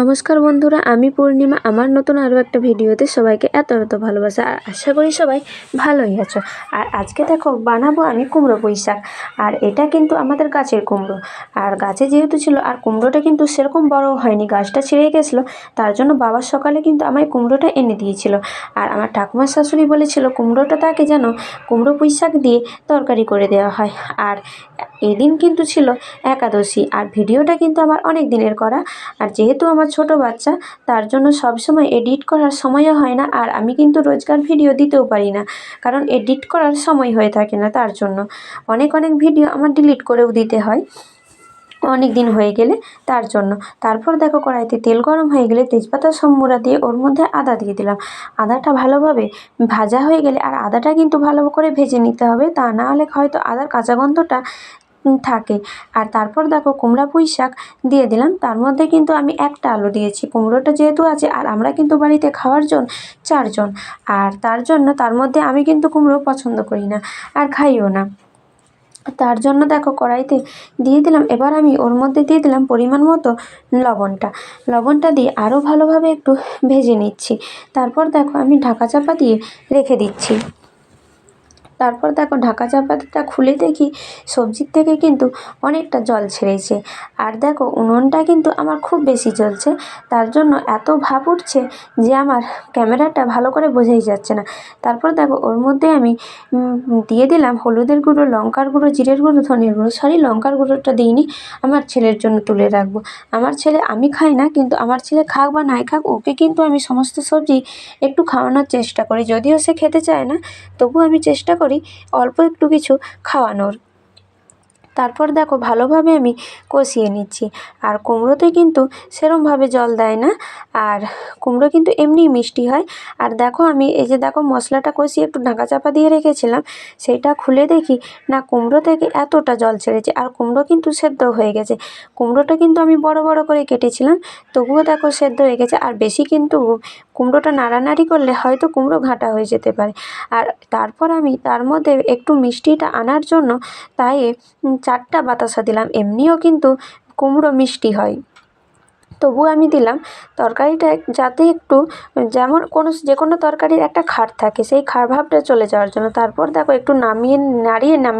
নমস্কার বন্ধুরা, আমি পূর্ণিমা। আমার নতুন আরও একটা ভিডিওতে সবাইকে এত এত ভালোবাসা। আর আশা করি সবাই ভালোই আছো। আর আজকে দেখো, বানাবো আমি কুমড়ো পুঁই শাক আর এটা কিন্তু আমাদের গাছের কুমড়ো। আর গাছে যেহেতু ছিল, আর কুমড়োটা কিন্তু সেরকম বড় হয়নি, গাছটা ছিঁড়ে গেছিল, তার জন্য বাবার সকালে কিন্তু আমায় কুমড়োটা এনে দিয়েছিল। আর আমার ঠাকুমার শাশুড়ি বলেছিল, কুমড়োটা তাকে যেন কুমড়ো পুঁই শাক দিয়ে তরকারি করে দেওয়া হয়। আর এদিন কিন্তু ছিল একাদশী আর ভিডিওটা কিন্তু আমার অনেক দিনের করা। আর যেহেতু আমার ছোট বাচ্চা, তার জন্য সবসময় এডিট করার সময়ও হয় না আর আমি কিন্তু রোজকার ভিডিও দিতেও পারি না, কারণ এডিট করার সময় হয়ে থাকে না তার জন্য। অনেক অনেক ভিডিও আমার ডিলিট করেও দিতে হয় অনেক দিন হয়ে গেলে তার জন্য। তারপর দেখো কড়াইতে তেল গরম হয়ে গেলে তেজপাতা, সম্বরা দিয়ে ওর মধ্যে আদা দিয়ে দিলাম। আদাটা ভালোভাবে ভাজা হয়ে গেলে আর আদাটা কিন্তু ভালো করে ভেজে নিতে হবে, তা না হলে হয়তো আদার কাঁচা গন্ধটা থাকে। আর তারপর দেখো কুমড়া পুঁই শাক দিয়ে দিলাম। তার মধ্যে কিন্তু আমি একটা আলু দিয়েছি। কুমড়োটা যেহেতু আছে, আর আমরা কিন্তু বাড়িতে খাওয়ার জন চারজন। আর তার জন্য, তার মধ্যে আমি কিন্তু কুমড়ো পছন্দ করি না আর খাইও না। তার জন্য দেখো কড়াইতে দিয়ে দিলাম। এবার আমি ওর মধ্যে দিয়ে দিলাম পরিমাণ মতো লবণটা। লবণটা দিয়ে আরও ভালোভাবে একটু ভেজে নিচ্ছি। তারপর দেখো আমি ঢাকা চাপা দিয়ে রেখে দিচ্ছি। তারপর দেখো ঢাকা চাপাতিটা খুলে দেখি সবজির থেকে কিন্তু অনেকটা জল ছেড়েছে। আর দেখো উনুনটা কিন্তু আমার খুব বেশি জ্বলছে, তার জন্য এত ভাব উঠছে যে আমার ক্যামেরাটা ভালো করে বোঝাই যাচ্ছে না। তারপর দেখো ওর মধ্যে আমি দিয়ে দিলাম হলুদের গুঁড়ো, লঙ্কার গুঁড়ো, জিরের গুঁড়ো, ধনের গুঁড়ো, সরি লঙ্কার গুঁড়োটা দিইনি, আমার ছেলের জন্য তুলে রাখব। আমার ছেলে, আমি খাই না কিন্তু আমার ছেলে খাক বা নাই খাক, ওকে কিন্তু আমি সমস্ত সবজি একটু খাওয়ানোর চেষ্টা করি, যদিও সে খেতে চায় না তবু আমি চেষ্টা করি অল্প একটু কিছু খাওয়ানোর। তারপর দেখো, ভালোভাবে আমি কষিয়ে নিচ্ছি। আর কুমড়োতে কিন্তু সেরমভাবে জল দেয় না। আর কুমড়ো কিন্তু এমনিই মিষ্টি হয়। আর দেখো, আমি এই যে দেখো, মশলাটা কষিয়ে একটু ঢাকা চাপা দিয়ে রেখেছিলাম, সেটা খুলে দেখি, না, কুমড়ো থেকে এতটা জল ছেড়েছে। আর কুমড়ো কিন্তু সেদ্ধ হয়ে গেছে। কুমড়োটা কিন্তু আমি বড় বড় করে কেটেছিলাম, তবুও দেখো, সেদ্ধ হয়ে গেছে। আর বেশি কিন্তু কুমড়োটা নাড়ানাড়ি করলে হয়তো কুমড়ো ঘাঁটা হয়ে যেতে পারে। আর তারপর আমি তার মধ্যে একটু মিষ্টিটা আনার জন্য তাই চারটা বাতাসা দিলাম। এমনিও কিন্তু কুমড়ো মিষ্টি হয়। তবু আমি দিলাম তরকারিটা যাতে একটু যেমন কোনো যে কোনো তরকারির একটা খাট থাকে, সেই ভাবটা চলে যাওয়ার জন্য। তারপর দেখো একটু নামিয়ে, নাড়িয়ে নামিয়ে